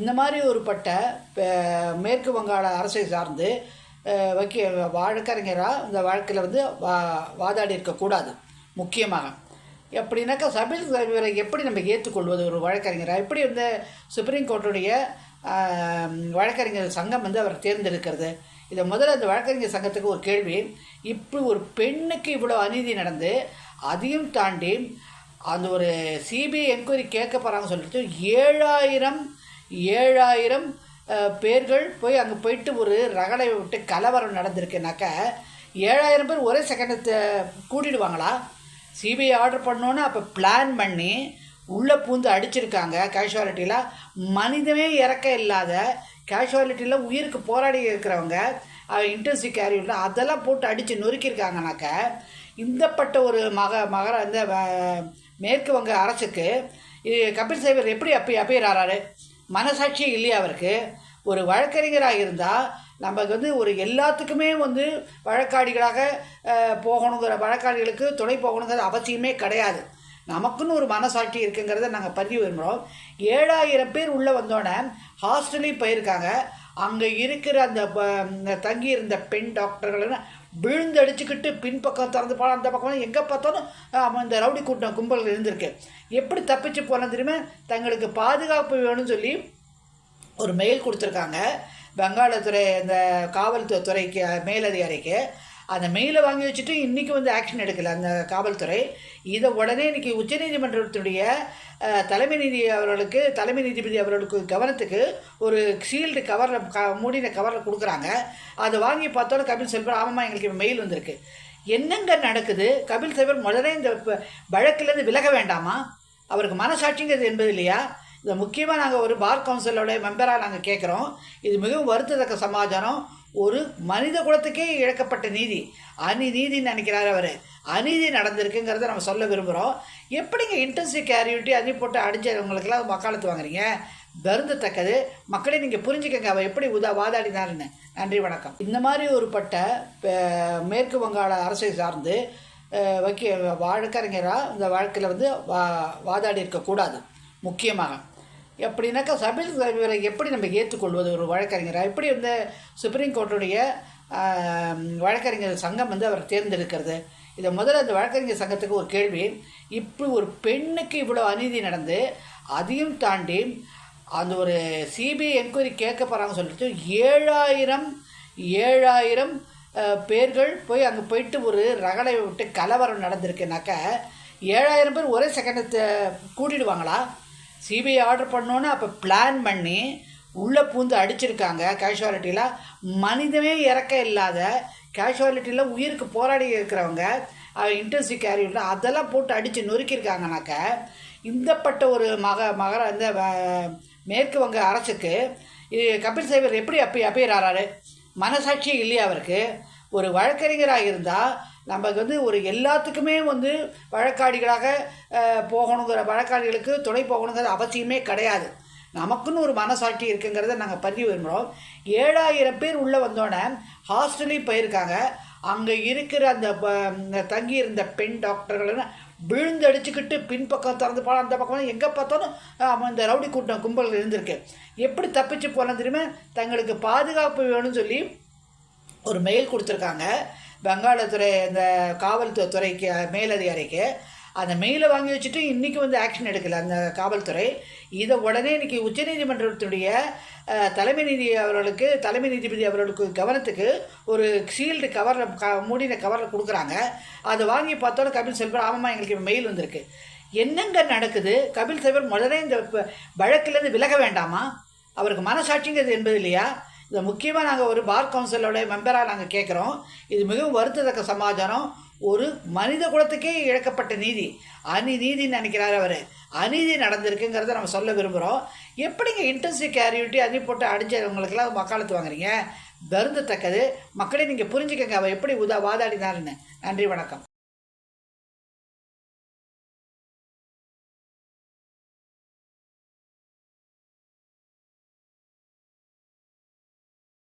இந்த மாதிரி ஒரு பட்ட மேற்கு வங்காள அரசை சார்ந்து அஹ், வழக்கறிஞராக இந்த வழக்கில் வந்து வா வாதாடி இருக்கக்கூடாது முக்கியமாக. எப்படின்னாக்கா சபையில் தலைவரை எப்படி நம்ம ஏற்றுக்கொள்வது ஒரு வழக்கறிஞராக எப்படி வந்து சுப்ரீம் கோர்ட்டுடைய வழக்கறிஞர் சங்கம் வந்து அவர் தேர்ந்தெடுக்கிறது? இதை முதல்ல அந்த வழக்கறிஞர் சங்கத்துக்கு ஒரு கேள்வி. இப்படி ஒரு பெண்ணுக்கு இவ்வளோ அநீதி நடந்து அதையும் தாண்டி அந்த ஒரு சிபிஐ என்கொயரி கேட்க போகிறாங்கன்னு சொல்லிட்டு ஏழாயிரம் ஏழாயிரம் பேர்கள் போய் அங்கே போயிட்டு ஒரு ரகளை விட்டு கலவரம் நடந்திருக்குனாக்கா ஏழாயிரம் பேர் ஒரே செகண்டத்தை கூட்டிடுவாங்களா சிபிஐ ஆர்டர் பண்ணோன்னு அப்போ பிளான் பண்ணி உள்ளே பூந்து அடிச்சிருக்காங்க கேஷுவாலிட்டியில் மனிதமே இறக்க இல்லாத கேஷுவாலிட்டியில் உயிருக்கு போராடி இருக்கிறவங்க இன்டென்சிவ் கேரியர்ல அதெல்லாம் போட்டு அடித்து நொறுக்கியிருக்காங்கனாக்க இந்தப்பட்ட ஒரு மக மகர இந்த மேற்கு வங்க அரசுக்கு இது கபில் சேவர் எப்படி அப்பி அப்பீராரு மனசாட்சியே இல்லையா அவருக்கு? ஒரு வழக்கறிஞராக இருந்தால் நமக்கு வந்து ஒரு எல்லாத்துக்குமே வந்து வழக்காடிகளாக போகணுங்கிற வழக்காடிகளுக்கு துணை போகணுங்கிற அவசியமே கிடையாது. நமக்குன்னு ஒரு மனசாட்சி இருக்குங்கிறத நாங்கள் பதிவு விரும்புகிறோம் ஏழாயிரம் பேர் உள்ளே வந்தோடனே ஹாஸ்டலையும் போயிருக்காங்க. அங்கே இருக்கிற அந்த ப- தங்கி இருந்த பெண் டாக்டர்கள் விழுந்து அடிச்சுக்கிட்டு பின்பக்கம் திறந்து போகலாம் அந்த பக்கம் எங்கே பார்த்தாலும் இந்த ரவுடி கூட்டம் கும்பல் இருந்திருக்கு எப்படி தப்பிச்சு போனால் தெரியுமா? தங்களுக்கு பாதுகாப்பு வேணும்னு சொல்லி ஒரு மெயில் கொடுத்துருக்காங்க. வங்காளத்துறை இந்த காவல்துறை துறைக்கு மேலதிகாரிக்கு. அந்த மெயிலை வாங்கி வச்சுட்டு இன்றைக்கி வந்து ஆக்ஷன் எடுக்கலை அந்த காவல்துறை. இதை உடனே இன்றைக்கி உச்சநீதிமன்றத்தினுடைய தலைமை நீதி அவர்களுக்கு தலைமை நீதிபதி அவர்களுக்கு கவனத்துக்கு ஒரு சீல்டு கவரில் க மூடின கவரில் கொடுக்குறாங்க. அதை வாங்கி பார்த்தோட கபில் செல்வர் ஆமாம் எங்களுக்கு மெயில் வந்திருக்கு. என்னங்க நடக்குது? கபில் செல்வர் முதலே இந்த வழக்கிலேருந்து விலக வேண்டாமா? அவருக்கு மனசாட்சிங்கிறது என்பது இல்லையா? இதை முக்கியமாக நாங்கள் ஒரு பார் கவுன்சிலோட மெம்பராக நாங்கள் கேட்குறோம் இது மிகவும் வருத்தத்தக்க சமாச்சாரம் ஒரு மனித குலத்துக்கே இழக்கப்பட்ட நீதி. அநீ நீதின்னு நினைக்கிறாரு அவர். அநீதி நடந்திருக்குங்கிறத நம்ம சொல்ல விரும்புகிறோம் எப்படிங்க இன்டென்சிவ் கேரியூட்டி அதி போட்டு அடிஞ்சவங்களுக்கெல்லாம் வக்காலத்து வாங்குறீங்க? வருந்தத்தக்கது. மக்களே நீங்கள் புரிஞ்சுக்கங்க. அவள் எப்படி உதா வாதாடினாருன்னு. நன்றி வணக்கம். இந்த மாதிரி ஒரு பட்ட மேற்கு வங்காள அரசை சார்ந்து அஹ், வழக்கறிஞராக இந்த வழக்கில் வந்து வா வாதாடி இருக்கக்கூடாது முக்கியமாக. எப்படின்னாக்கா சபையில் தலைவரை எப்படி நம்ம ஏற்றுக்கொள்வது ஒரு வழக்கறிஞராக எப்படி வந்து சுப்ரீம் கோர்ட்டுடைய வழக்கறிஞர் சங்கம் வந்து அவர் தேர்ந்தெடுக்கிறது? இதை முதல்ல அந்த வழக்கறிஞர் சங்கத்துக்கு ஒரு கேள்வி. இப்படி ஒரு பெண்ணுக்கு இவ்வளோ அநீதி நடந்து அதையும் தாண்டி அந்த ஒரு சிபிஐ என்கொயரி கேட்க போகிறாங்கன்னு சொல்லிட்டு ஏழாயிரம் ஏழாயிரம் பேர்கள் போய் அங்கே போயிட்டு ஒரு ரகளை விட்டு கலவரம் நடந்திருக்குனாக்கா ஏழாயிரம் பேர் ஒரே செகண்டத்தை கூட்டிடுவாங்களா? சிபிஐ ஆர்டர் பண்ணோன்னு அப்போ பிளான் பண்ணி உள்ளே பூந்து அடிச்சிருக்காங்க கேஷுவாலிட்டியில் மனிதமே இறக்க இல்லாத கேஷுவாலிட்டியில் உயிருக்கு போராடி இருக்கிறவங்க இன்டென்சிவ் கேரி அதெல்லாம் போட்டு அடித்து நொறுக்கியிருக்காங்கனாக்க இந்தப்பட்ட ஒரு மக மகர இந்த மேற்கு வங்க அரசுக்கு இது கபில் சேவர் எப்படி அப்பி அப்பீராரு மனசாட்சி இல்லையா அவருக்கு ஒரு வழக்கறிஞராக இருந்தால் நமக்கு வந்து ஒரு எல்லாத்துக்குமே வந்து வழக்காடிகளாக போகணுங்கிற வழக்காடிகளுக்கு துணை போகணுங்கிற அவசியமே கிடையாது. நமக்குன்னு ஒரு மனசாட்சி இருக்குங்கிறத நாங்கள் பதிவு விரும்புகிறோம் ஏழாயிரம் பேர் உள்ளே வந்தோடனே ஹாஸ்டலையும் போயிருக்காங்க. அங்கே இருக்கிற அந்த ப- தங்கி இருந்த பெண் டாக்டர்கள் விழுந்து அடிச்சுக்கிட்டு பின்பக்கம் திறந்து போகலாம் அந்த பக்கம் எங்கே பார்த்தாலும் இந்த ரவுடி கூட்டம் கும்பல் இருந்திருக்கு. எப்படி தப்பிச்சு போனால் தெரியுமா? தங்களுக்கு பாதுகாப்பு வேணும்னு சொல்லி ஒரு மெயில் கொடுத்துருக்காங்க. வங்காளத்துறை இந்த காவல்துறை துறைக்கு மேலதிகாரிக்கு. அந்த மெயிலை வாங்கி வச்சுட்டு இன்றைக்கி வந்து ஆக்ஷன் எடுக்கல அந்த காவல்துறை. இதை உடனே இன்னைக்கு உச்சநீதிமன்றத்துடைய தலைமை நீதி அவர்களுக்கு தலைமை நீதிபதி அவர்களுக்கு கவனத்துக்கு ஒரு சீல்டு கவரில் க மூடின கவரில் கொடுக்குறாங்க. அதை வாங்கி பார்த்தோட கபில் செல்வர் ஆமாம் எங்களுக்கு மெயில் வந்திருக்கு. என்னங்க நடக்குது? கபில் செல்வர் முதலே இந்த வழக்கிலேருந்து விலக வேண்டாமா? அவருக்கு மனசாட்சிங்கிறது என்பது இல்லையா? இதை முக்கியமாக நாங்கள் ஒரு பார் கவுன்சிலோட மெம்பராக நாங்கள் கேட்குறோம் இது மிகவும் வருத்தத்தக்க சமாச்சாரம். ஒரு மனித குலத்துக்கே இழக்கப்பட்ட நீதி. அநீ நீதின்னு நினைக்கிறாரு அவர். அநீதி நடந்திருக்குங்கிறத நம்ம சொல்ல விரும்புகிறோம் எப்படிங்க இன்டென்சிவ் கேரியூட்டி அதி போட்டு அடிச்சவங்களுக்கெல்லாம் வக்காலத்து வாங்குறீங்க? வருந்தத்தக்கது. மக்களே நீங்கள் புரிஞ்சுக்கங்க. அவள் எப்படி உதா வாதாடினாருன்னு. நன்றி வணக்கம்.